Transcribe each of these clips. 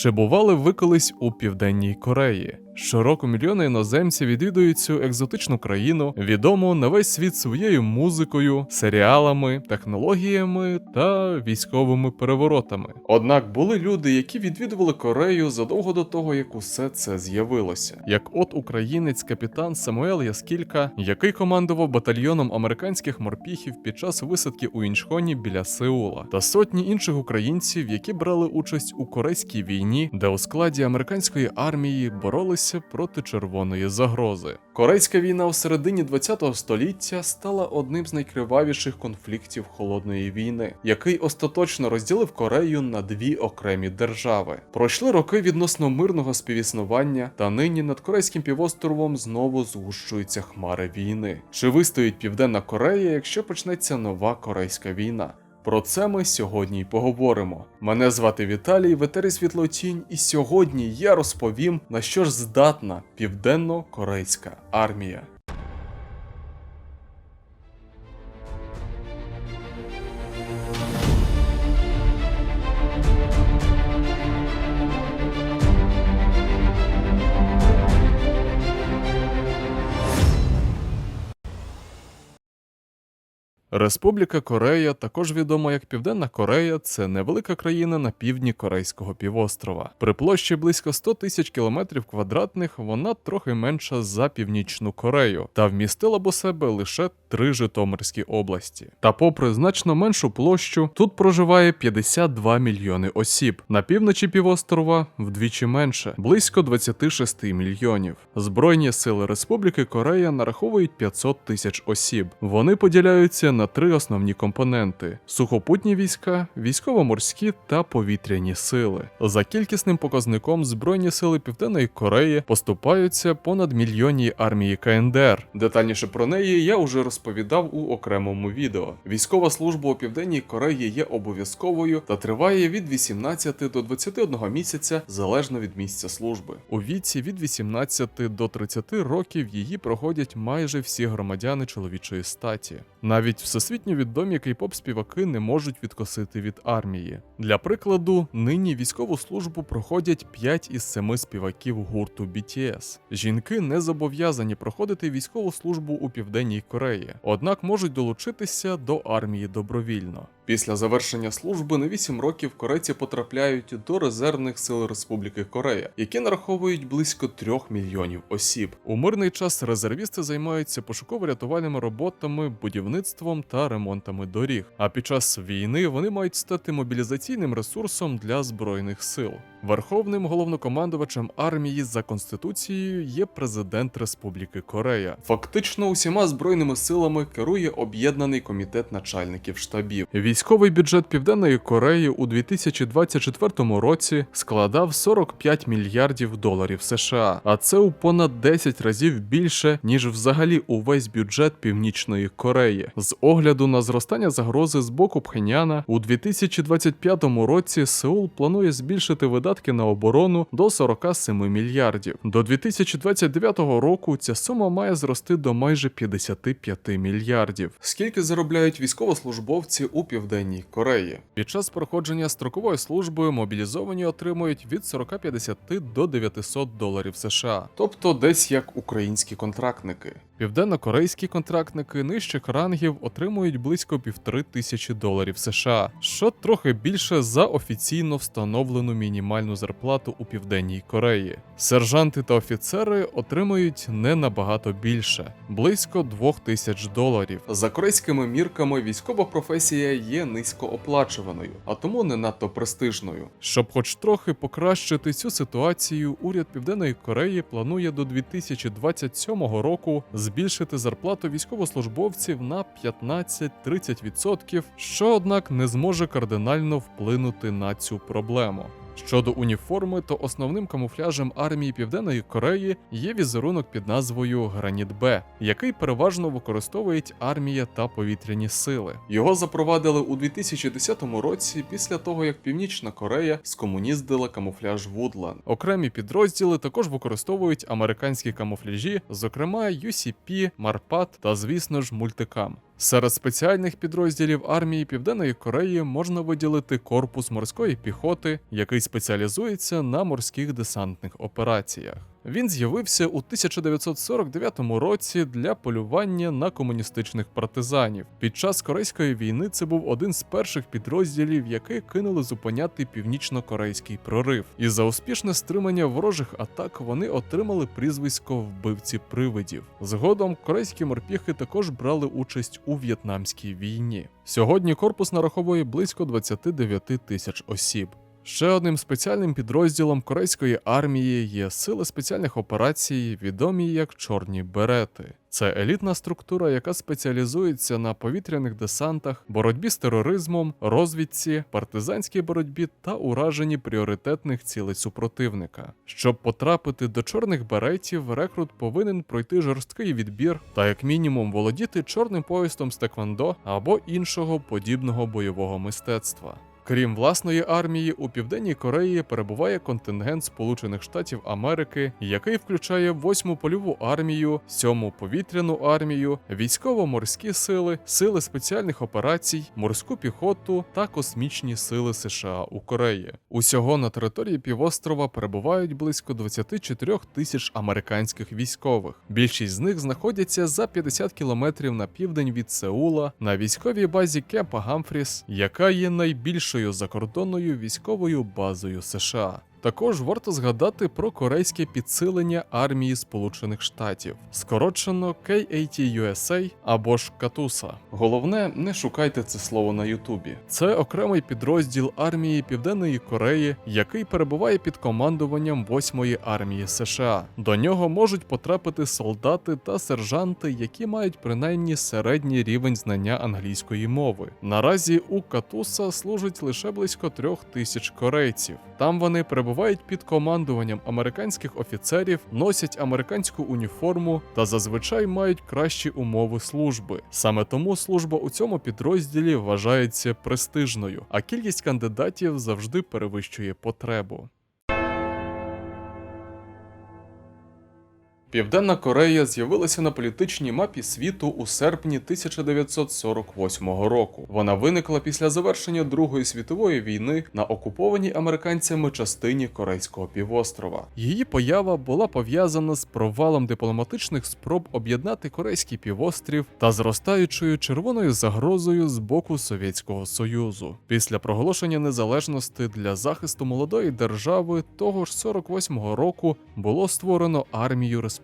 Чи бували ви колись у Південній Кореї? Щороку мільйони іноземців відвідують цю екзотичну країну, відому на весь світ своєю музикою, серіалами, технологіями та військовими переворотами. Однак були люди, які відвідували Корею задовго до того, як усе це з'явилося. Як от українець капітан Самуел Яскілька, який командував батальйоном американських морпіхів під час висадки у Інчхоні біля Сеула, та сотні інших українців, які брали участь у корейській війні, де у складі американської армії боролися проти червоної загрози. Корейська війна у середині ХХ століття стала одним з найкривавіших конфліктів холодної війни, який остаточно розділив Корею на дві окремі держави. Пройшли роки відносно мирного співіснування, та нині над корейським півостровом знову згущуються хмари війни. Чи вистоїть Південна Корея, якщо почнеться нова корейська війна? Про це ми сьогодні й поговоримо. Мене звати Віталій, ветері Світлотінь, і сьогодні я розповім, на що ж здатна південно-корейська армія. Республіка Корея, також відома як Південна Корея, це невелика країна на півдні Корейського півострова. При площі близько 100 тисяч кілометрів квадратних вона трохи менша за північну Корею та вмістила б у себе лише три Житомирські області. Та, попри значно меншу площу, тут проживає 52 мільйони осіб. На півночі півострова вдвічі менше близько 26 мільйонів. Збройні сили Республіки Корея нараховують 500 тисяч осіб. Вони поділяються на три основні компоненти: сухопутні війська, військово-морські та повітряні сили. За кількісним показником Збройні сили Південної Кореї поступаються понад мільйонній армії КНДР. Детальніше про неї я уже розповідав у окремому відео. Військова служба у Південній Кореї є обов'язковою та триває від 18 до 21 місяця залежно від місця служби. У віці від 18 до 30 років її проходять майже всі громадяни чоловічої статі. Навіть всесвітньо відомі кей-поп співаки не можуть відкосити від армії. Для прикладу, нині військову службу проходять 5 із 7 співаків гурту BTS. Жінки не зобов'язані проходити військову службу у Південній Кореї, однак можуть долучитися до армії добровільно. Після завершення служби на 8 років корейці потрапляють до резервних сил Республіки Корея, які нараховують близько 3 мільйонів осіб. У мирний час резервісти займаються пошуково-рятувальними роботами, будівництвом та ремонтами доріг. А під час війни вони мають стати мобілізаційним ресурсом для збройних сил. Верховним головнокомандувачем армії за конституцією є президент Республіки Корея. Фактично усіма збройними силами керує об'єднаний комітет начальників штабів. Військовий бюджет Південної Кореї у 2024 році складав 45 мільярдів доларів США, а це у понад 10 разів більше ніж взагалі увесь бюджет Північної Кореї. З огляду на зростання загрози з боку Пхеняна у 2025 році Сеул планує збільшити видатки на оборону до 47 мільярдів. До 2029 року ця сума має зрости до майже 55 мільярдів. Скільки заробляють військовослужбовці у Південній Кореї? Під час проходження строкової служби мобілізовані отримують від 40-50 до 900 доларів США, тобто десь як українські контрактники. Південно-корейські контрактники нижчих рангів отримують близько півтори тисячі доларів США, що трохи більше за офіційно встановлену мінімальну зарплату у Південній Кореї. Сержанти та офіцери отримують не набагато більше близько двох тисяч доларів. За корейськими мірками військова професія є низькооплачуваною, а тому не надто престижною. Щоб хоч трохи покращити цю ситуацію, уряд Південної Кореї планує до 2027 року збільшити зарплату військовослужбовців на 15-30%, що однак не зможе кардинально вплинути на цю проблему. Щодо уніформи, то основним камуфляжем армії Південної Кореї є візерунок під назвою Граніт Б, який переважно використовують армія та повітряні сили. Його запровадили у 2010 році після того, як Північна Корея скомуніздила камуфляж Woodland. Окремі підрозділи також використовують американські камуфляжі, зокрема UCP, Marpat та, звісно ж, мультикам. Серед спеціальних підрозділів армії Південної Кореї можна виділити корпус морської піхоти, який спеціалізується на морських десантних операціях. Він з'явився у 1949 році для полювання на комуністичних партизанів. Під час Корейської війни це був один з перших підрозділів, які кинули зупиняти північно-корейський прорив. І за успішне стримання ворожих атак вони отримали прізвисько вбивці привидів. Згодом корейські морпіхи також брали участь у в'єтнамській війні. Сьогодні корпус нараховує близько 29 тисяч осіб. Ще одним спеціальним підрозділом корейської армії є сили спеціальних операцій, відомі як Чорні Берети. Це елітна структура, яка спеціалізується на повітряних десантах, боротьбі з тероризмом, розвідці, партизанській боротьбі та ураженні пріоритетних цілей супротивника. Щоб потрапити до чорних беретів, рекрут повинен пройти жорсткий відбір та, як мінімум, володіти чорним поясом з теквондо або іншого подібного бойового мистецтва. Крім власної армії, у південній Кореї перебуває контингент Сполучених Штатів Америки, який включає 8-му польову армію, 7-му повітряну армію, військово-морські сили, сили спеціальних операцій, морську піхоту та космічні сили США у Кореї. Усього на території півострова перебувають близько 24 тисяч американських військових. Більшість з них знаходяться за 50 кілометрів на південь від Сеула на військовій базі Кемпа Гамфріс, яка є найбільшою закордонною військовою базою США. Також варто згадати про корейське підсилення армії Сполучених Штатів, скорочено KAT-USA або ж Катуса. Головне, не шукайте це слово на Ютубі. Це окремий підрозділ армії Південної Кореї, який перебуває під командуванням 8-ї армії США. До нього можуть потрапити солдати та сержанти, які мають принаймні середній рівень знання англійської мови. Наразі у Катуса служить лише близько трьох тисяч корейців. Там вони перебувають під командуванням американських офіцерів, носять американську уніформу та зазвичай мають кращі умови служби. Саме тому служба у цьому підрозділі вважається престижною, а кількість кандидатів завжди перевищує потребу. Південна Корея з'явилася на політичній мапі світу у серпні 1948 року. Вона виникла після завершення Другої світової війни на окупованій американцями частині Корейського півострова. Її поява була пов'язана з провалом дипломатичних спроб об'єднати Корейський півострів та зростаючою червоною загрозою з боку Совєтського Союзу. Після проголошення незалежності для захисту молодої держави того ж 48-го року було створено армію Республіки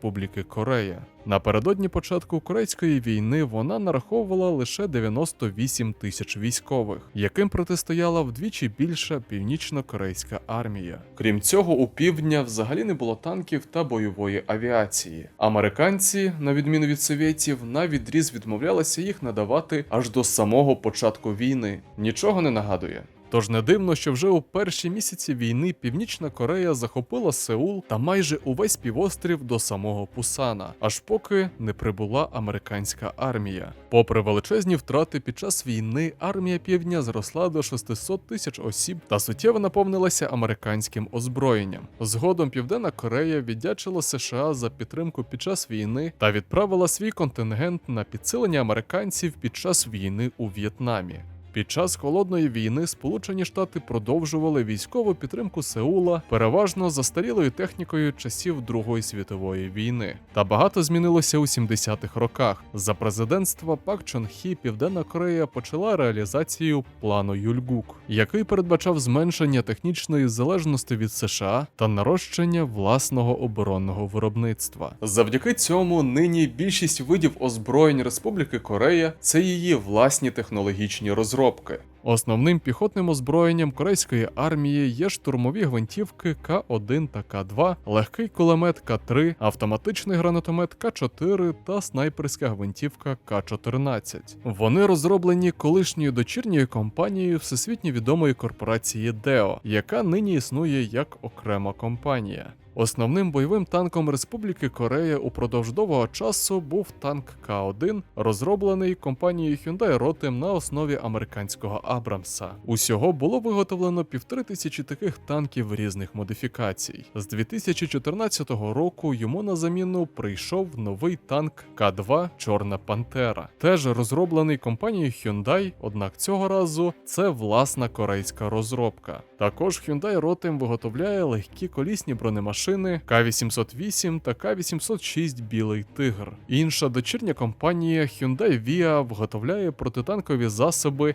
Корея. Напередодні початку корейської війни вона нараховувала лише 98 тисяч військових, яким протистояла вдвічі більша північно-корейська армія. Крім цього, у півдня взагалі не було танків та бойової авіації. Американці, на відміну від совєтів, на відріз відмовлялися їх надавати аж до самого початку війни. Нічого не нагадує. Тож не дивно, що вже у перші місяці війни Північна Корея захопила Сеул та майже увесь півострів до самого Пусана, аж поки не прибула американська армія. Попри величезні втрати під час війни, армія півдня зросла до 600 тисяч осіб та суттєво наповнилася американським озброєнням. Згодом Південна Корея віддячила США за підтримку під час війни та відправила свій контингент на підсилення американців під час війни у В'єтнамі. Під час холодної війни Сполучені Штати продовжували військову підтримку Сеула переважно застарілою технікою часів Другої світової війни. Та багато змінилося у 70-х роках. За президентства Пак Чон Хі Південна Корея почала реалізацію плану Юльгук, який передбачав зменшення технічної залежності від США та нарощення власного оборонного виробництва. Завдяки цьому нині більшість видів озброєнь Республіки Корея це її власні технологічні розробки коробки. Основним піхотним озброєнням корейської армії є штурмові гвинтівки К1 та К2, легкий кулемет К3, автоматичний гранатомет К4 та снайперська гвинтівка К14. Вони розроблені колишньою дочірньою компанією всесвітньо відомої корпорації ДЕО, яка нині існує як окрема компанія. Основним бойовим танком Республіки Корея упродовж довгого часу був танк К1, розроблений компанією Hyundai Rotem на основі американського Абрамса. Усього було виготовлено півтори тисячі таких танків різних модифікацій. З 2014 року йому на заміну прийшов новий танк К2 Чорна Пантера, теж розроблений компанією Hyundai, однак цього разу це власна корейська розробка. Також Hyundai Rotem виготовляє легкі колісні бронемашини К-808 та К-806 Білий Тигр. Інша дочірня компанія Hyundai Via виготовляє протитанкові засоби,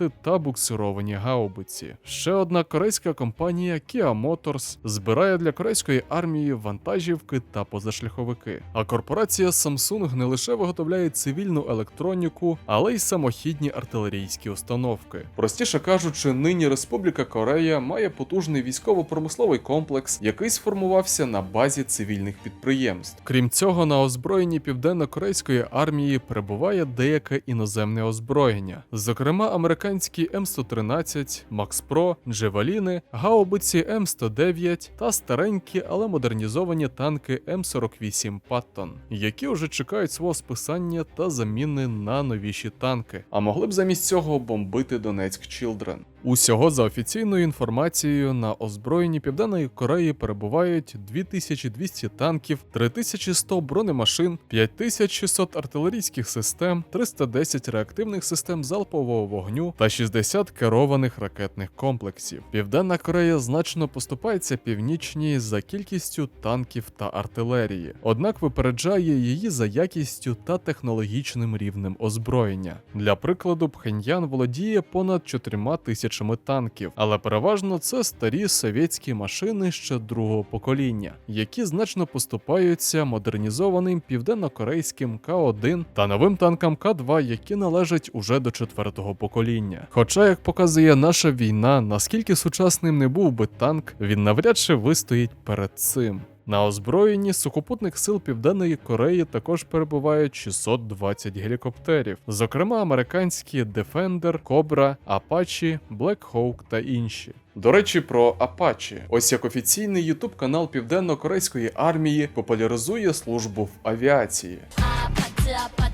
міномети та буксировані гаубиці. Ще одна корейська компанія Kia Motors збирає для корейської армії вантажівки та позашляховики. А корпорація Samsung не лише виготовляє цивільну електроніку, але й самохідні артилерійські установки. Простіше кажучи, нині Республіка Корея має потужний військово-промисловий комплекс, який сформувався на базі цивільних підприємств. Крім цього, на озброєнні південно-корейської армії перебуває деяке іноземне озброєння, зокрема американські М113, Макс Про, Джевеліни, гаубиці М109 та старенькі, але модернізовані танки М48 Паттон, які вже чекають свого списання та заміни на новіші танки, а могли б замість цього бомбити Донецьк Чілдрен. Усього за офіційною інформацією на озброєнні Південної Кореї перебувають 2200 танків, 3100 бронемашин, 5600 артилерійських систем, 310 реактивних систем залпового вогню та 60 керованих ракетних комплексів. Південна Корея значно поступається північній за кількістю танків та артилерії, однак випереджає її за якістю та технологічним рівнем озброєння. Для прикладу, Пхеньян володіє понад 4 тисячами танків, але переважно це старі совєтські машини ще другого покоління, які значно поступаються модернізованим південно-корейським К1 та новим танкам К2, які належать уже до четвертого покоління. Хоча, як показує наша війна, наскільки сучасним не був би танк, він навряд чи вистоїть перед цим. На озброєнні сухопутних сил Південної Кореї також перебувають 620 гелікоптерів, зокрема американські Defender, Cobra, Apache, Black Hawk та інші. До речі, про Apache. Ось як офіційний ютуб канал Південно-Корейської армії популяризує службу в авіації. 아파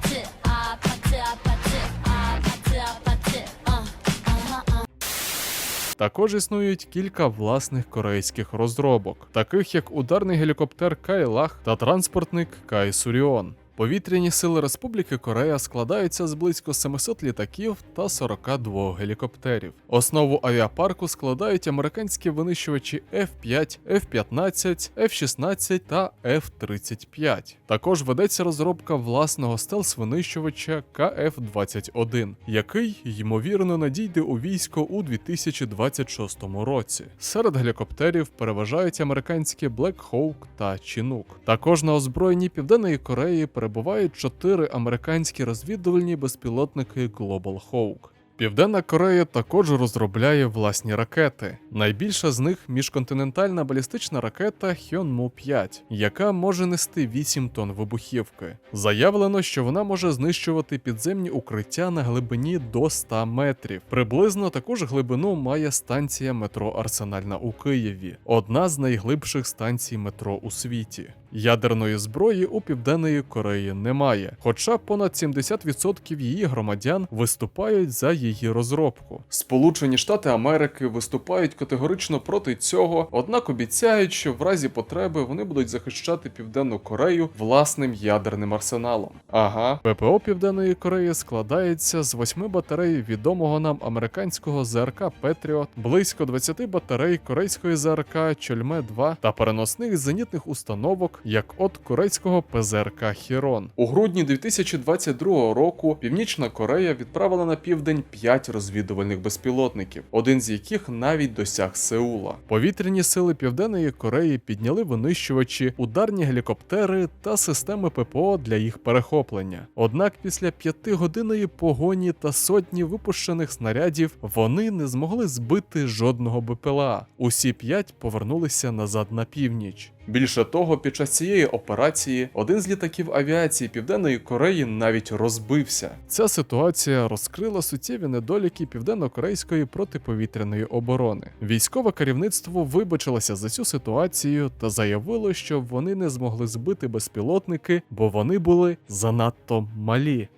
Також існують кілька власних корейських розробок, таких як ударний гелікоптер Кайлах та транспортник Кай Суріон. Повітряні сили Республіки Корея складаються з близько 700 літаків та 42 гелікоптерів. Основу авіапарку складають американські винищувачі F-5, F-15, F-16 та F-35. Також ведеться розробка власного стелс-винищувача КФ-21, який, ймовірно, надійде у військо у 2026 році. Серед гелікоптерів переважають американські Black Hawk та Chinook. Також на озброєнні Південної Кореї перебувають чотири американські розвідувальні безпілотники Global Hawk. Південна Корея також розробляє власні ракети. Найбільша з них міжконтинентальна балістична ракета Hyunmoo 5, яка може нести 8 тонн вибухівки. Заявлено, що вона може знищувати підземні укриття на глибині до 100 метрів. Приблизно таку ж глибину має станція метро Арсенальна у Києві, одна з найглибших станцій метро у світі. Ядерної зброї у Південної Кореї немає, хоча понад 70% її громадян виступають за її розробку. Сполучені Штати Америки виступають категорично проти цього, однак обіцяють, що в разі потреби вони будуть захищати Південну Корею власним ядерним арсеналом. Ага, ППО Південної Кореї складається з восьми батарей відомого нам американського ЗРК Петріот, близько 20 батарей корейської ЗРК Чольме 2 та переносних зенітних установок, як от корейського ПЗРК Хірон. У грудні 2022 року Північна Корея відправила на південь 5 розвідувальних безпілотників, один з яких навіть досяг Сеула. Повітряні сили Південної Кореї підняли винищувачі, ударні гелікоптери та системи ППО для їх перехоплення. Однак після п'ятигодинної погоні та сотні випущених снарядів вони не змогли збити жодного БПЛА. Усі п'ять повернулися назад на північ. Більше того, під час цієї операції один з літаків авіації Південної Кореї навіть розбився. Ця ситуація розкрила суттєві недоліки південно-корейської протиповітряної оборони. Військове керівництво вибачилося за цю ситуацію та заявило, що вони не змогли збити безпілотники, бо вони були занадто малі.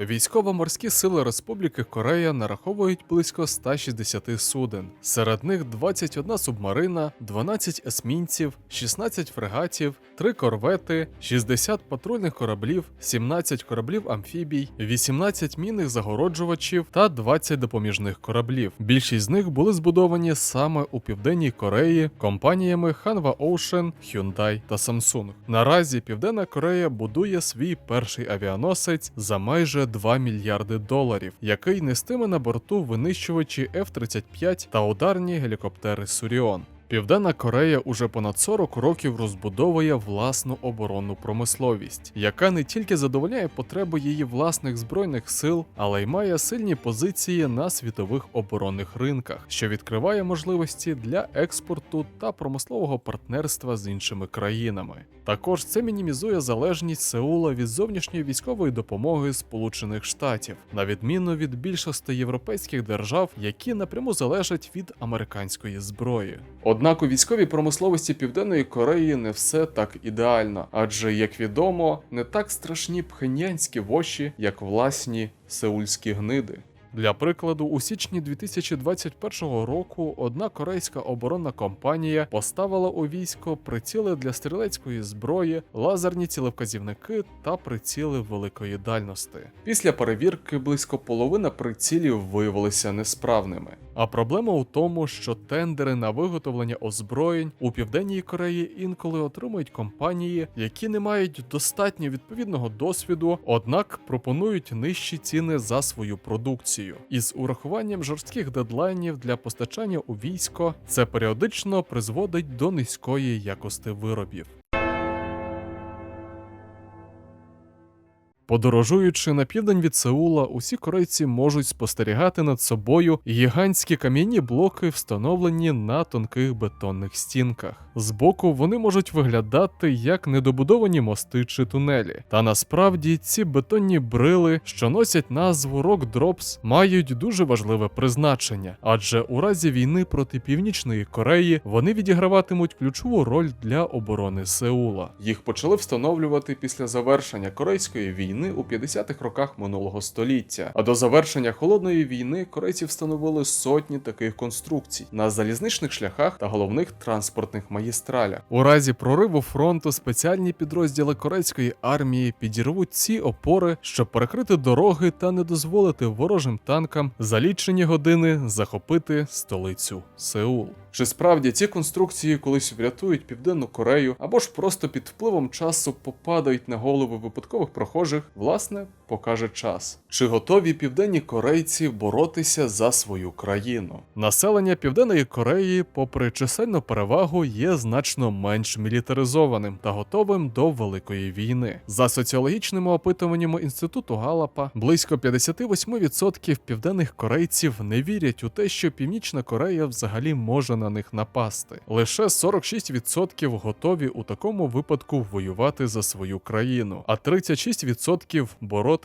Військово-морські сили Республіки Корея нараховують близько 160 суден. Серед них 21 субмарина, 12 есмінців, 16 фрегатів, 3 корвети, 60 патрульних кораблів, 17 кораблів амфібій, 18 мінних загороджувачів та 20 допоміжних кораблів. Більшість з них були збудовані саме у південній Кореї компаніями Hanwha Ocean, Hyundai та Samsung. Наразі Південна Корея будує свій перший авіаносець за майже 2 мільярди доларів, який нестиме на борту винищувачі F-35 та ударні гелікоптери Суріон. Південна Корея уже понад 40 років розбудовує власну оборонну промисловість, яка не тільки задовольняє потреби її власних збройних сил, але й має сильні позиції на світових оборонних ринках, що відкриває можливості для експорту та промислового партнерства з іншими країнами. Також це мінімізує залежність Сеула від зовнішньої військової допомоги Сполучених Штатів, на відміну від більшості європейських держав, які напряму залежать від американської зброї. Однак у військовій промисловості Південної Кореї не все так ідеально, адже, як відомо, не так страшні пхенянські воші, як власні сеульські гниди. Для прикладу, у січні 2021 року одна корейська оборонна компанія поставила у військо приціли для стрілецької зброї, лазерні цілевказівники та приціли великої дальності. Після перевірки близько половина прицілів виявилися несправними. А проблема у тому, що тендери на виготовлення озброєнь у південній Кореї інколи отримують компанії, які не мають достатньо відповідного досвіду, однак пропонують нижчі ціни за свою продукцію. Із урахуванням жорстких дедлайнів для постачання у військо це періодично призводить до низької якості виробів. Подорожуючи на південь від Сеула, усі корейці можуть спостерігати над собою гігантські кам'яні блоки, встановлені на тонких бетонних стінках. Збоку вони можуть виглядати як недобудовані мости чи тунелі. Та насправді ці бетонні брили, що носять назву Rock Drops, мають дуже важливе призначення, адже у разі війни проти Північної Кореї вони відіграватимуть ключову роль для оборони Сеула. Їх почали встановлювати після завершення корейської війни у 50-х роках минулого століття. А до завершення холодної війни корейці встановили сотні таких конструкцій на залізничних шляхах та головних транспортних магістралях. У разі прориву фронту спеціальні підрозділи корейської армії підірвуть ці опори, щоб перекрити дороги та не дозволити ворожим танкам за лічені години захопити столицю Сеул. Чи справді ці конструкції колись врятують Південну Корею або ж просто під впливом часу попадають на голови випадкових прохожих, власне, покаже час. Чи готові південні корейці боротися за свою країну? Населення Південної Кореї, попри чисельну перевагу, є значно менш мілітаризованим та готовим до великої війни. За соціологічними опитуваннями інституту Галапа, близько 58% південних корейців не вірять у те, що Північна Корея взагалі може на них напасти. Лише 46% готові у такому випадку воювати за свою країну, а 36% боротися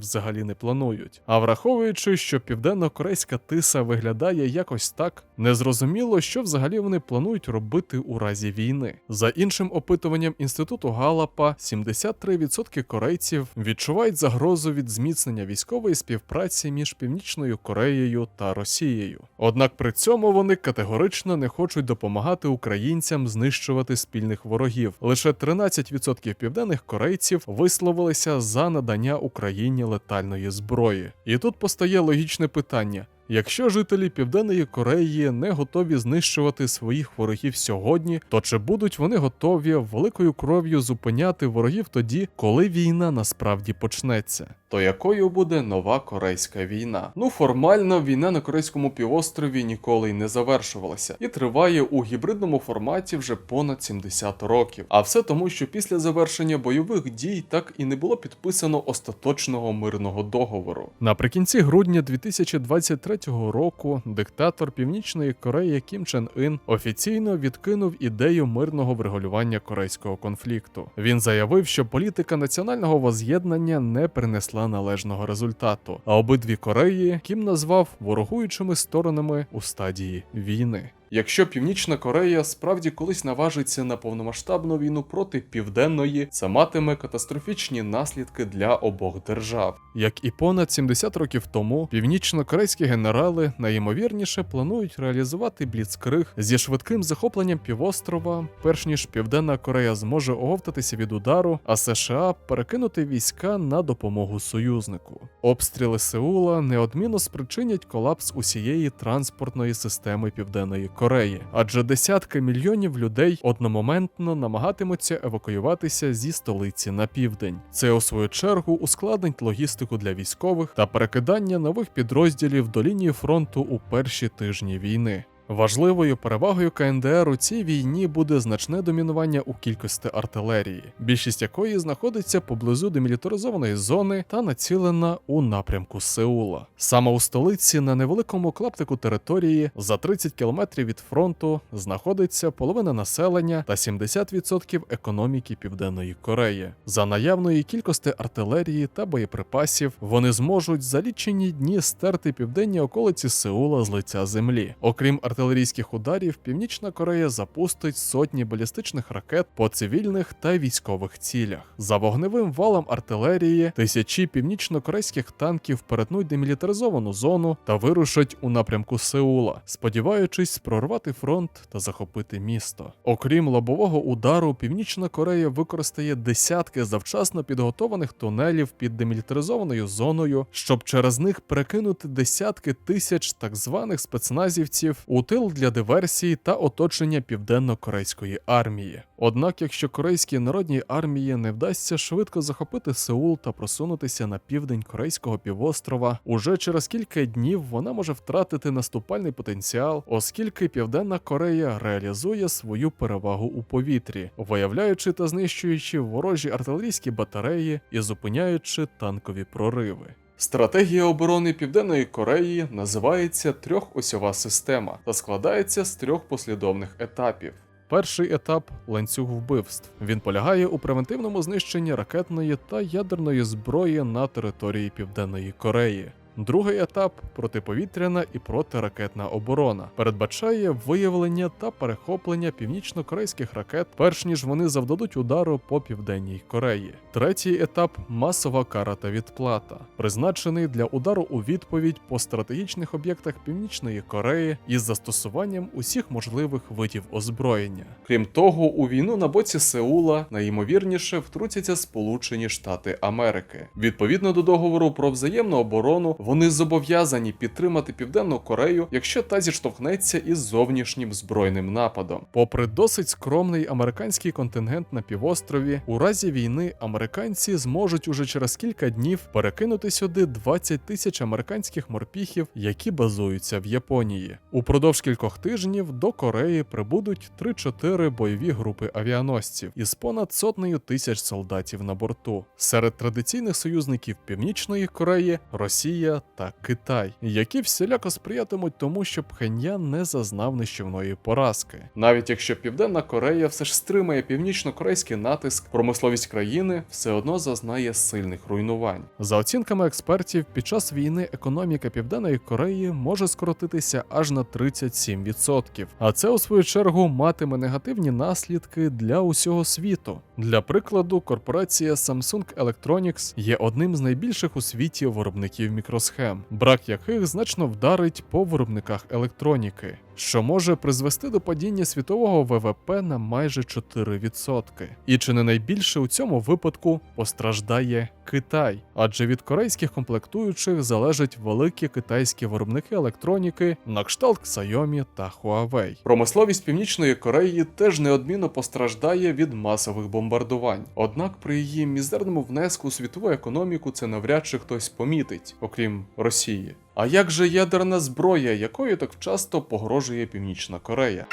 взагалі не планують. А враховуючи, що південно-корейська тиса виглядає якось так, незрозуміло, що взагалі вони планують робити у разі війни. За іншим опитуванням інституту Галапа, 73% корейців відчувають загрозу від зміцнення військової співпраці між Північною Кореєю та Росією. Однак при цьому вони категорично не хочуть допомагати українцям знищувати спільних ворогів. Лише 13% південних корейців висловилися за надання Україні летальної зброї. І тут постає логічне питання. Якщо жителі Південної Кореї не готові знищувати своїх ворогів сьогодні, то чи будуть вони готові великою кров'ю зупиняти ворогів тоді, коли війна насправді почнеться? То якою буде нова корейська війна? Ну формально війна на корейському півострові ніколи й не завершувалася і триває у гібридному форматі вже понад 70 років. А все тому, що після завершення бойових дій так і не було підписано остаточного мирного договору. Наприкінці грудня 2023 року диктатор Північної Кореї Кім Чен Ін офіційно відкинув ідею мирного врегулювання корейського конфлікту. Він заявив, що політика національного воз'єднання не принесла належного результату, а обидві Кореї Кім назвав ворогуючими сторонами у стадії війни. Якщо Північна Корея справді колись наважиться на повномасштабну війну проти південної, це матиме катастрофічні наслідки для обох держав. Як і понад 70 років тому, північно-корейські генерали найімовірніше планують реалізувати бліцкриг зі швидким захопленням півострова, перш ніж Південна Корея зможе оговтатися від удару, а США перекинути війська на допомогу союзнику. Обстріли Сеула неодмінно спричинять колапс усієї транспортної системи Південної Кореї, адже десятки мільйонів людей одномоментно намагатимуться евакуюватися зі столиці на південь. Це у свою чергу ускладнить логістику для військових та перекидання нових підрозділів до лінії фронту у перші тижні війни. Важливою перевагою КНДР у цій війні буде значне домінування у кількості артилерії, більшість якої знаходиться поблизу демілітаризованої зони та націлена у напрямку Сеула. Саме у столиці на невеликому клаптику території за 30 кілометрів від фронту знаходиться половина населення та 70% економіки Південної Кореї. За наявної кількості артилерії та боєприпасів вони зможуть за лічені дні стерти південні околиці Сеула з лиця землі. Окрім артилерійських ударів, Північна Корея запустить сотні балістичних ракет по цивільних та військових цілях. За вогневим валом артилерії тисячі північно-корейських танків перетнуть демілітаризовану зону та вирушать у напрямку Сеула, сподіваючись прорвати фронт та захопити місто. Окрім лобового удару, Північна Корея використає десятки завчасно підготованих тунелів під демілітаризованою зоною, щоб через них перекинути десятки тисяч так званих спецназівців у тил для диверсії та оточення південно-корейської армії. Однак, якщо корейській народній армії не вдасться швидко захопити Сеул та просунутися на південь корейського півострова, уже через кілька днів вона може втратити наступальний потенціал, оскільки Південна Корея реалізує свою перевагу у повітрі, виявляючи та знищуючи ворожі артилерійські батареї і зупиняючи танкові прориви. Стратегія оборони Південної Кореї називається трьохосьова система та складається з трьох послідовних етапів. Перший етап ланцюг вбивств. Він полягає у превентивному знищенні ракетної та ядерної зброї на території Південної Кореї. Другий етап протиповітряна і протиракетна оборона передбачає виявлення та перехоплення північно-корейських ракет, перш ніж вони завдадуть удару по південній Кореї. Третій етап масова кара та відплата, призначений для удару у відповідь по стратегічних об'єктах Північної Кореї із застосуванням усіх можливих видів озброєння. Крім того, у війну на боці Сеула найімовірніше втрутяться Сполучені Штати Америки. Відповідно до договору про взаємну оборону, вони зобов'язані підтримати Південну Корею, якщо та зіштовхнеться із зовнішнім збройним нападом. Попри досить скромний американський контингент на півострові, у разі війни американці зможуть уже через кілька днів перекинути сюди 20 тисяч американських морпіхів, які базуються в Японії. Упродовж кількох тижнів до Кореї прибудуть 3-4 бойові групи авіаносців із понад сотнею тисяч солдатів на борту. Серед традиційних союзників Північної Кореї Росія та Китай, які всіляко сприятимуть тому, щоб Пхеньян не зазнав нищівної поразки. Навіть якщо Південна Корея все ж стримає північно-корейський натиск, промисловість країни все одно зазнає сильних руйнувань. За оцінками експертів, під час війни економіка Південної Кореї може скоротитися аж на 37%, а це у свою чергу матиме негативні наслідки для усього світу. Для прикладу, корпорація Samsung Electronics є одним з найбільших у світі виробників мікросхем, брак яких значно вдарить по виробниках електроніки, що може призвести до падіння світового ВВП на майже 4%. І чи не найбільше у цьому випадку постраждає Китай, адже від корейських комплектуючих залежать великі китайські виробники електроніки на кшталт Xiaomi та Huawei. Промисловість Північної Кореї теж неодмінно постраждає від масових бомбардувань. Однак при її мізерному внеску у світову економіку це навряд чи хтось помітить, окрім Росії. А як же ядерна зброя, якою так часто погрожує Північна Корея?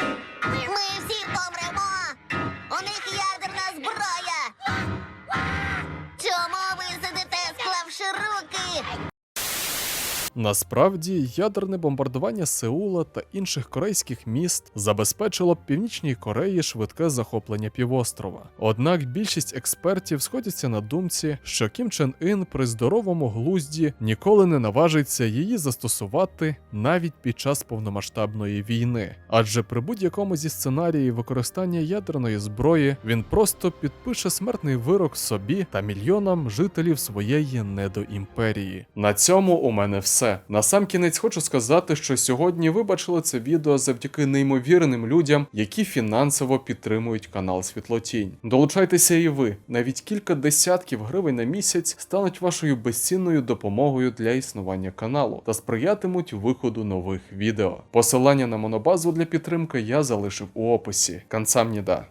Ми всі помремо! У них ядерна зброя! Чому ви сидите, склавши руки? Насправді, ядерне бомбардування Сеула та інших корейських міст забезпечило б Північній Кореї швидке захоплення півострова. Однак більшість експертів сходяться на думці, що Кім Чен Ін при здоровому глузді ніколи не наважиться її застосувати навіть під час повномасштабної війни. Адже при будь-якому зі сценаріїв використання ядерної зброї він просто підпише смертний вирок собі та мільйонам жителів своєї недоімперії. На цьому у мене все. Насамкінець хочу сказати, що сьогодні ви бачили це відео завдяки неймовірним людям, які фінансово підтримують канал Світлотінь. Долучайтеся і ви. Навіть кілька десятків гривень на місяць стануть вашою безцінною допомогою для існування каналу та сприятимуть виходу нових відео. Посилання на монобазу для підтримки я залишив у описі. Канцам ніда.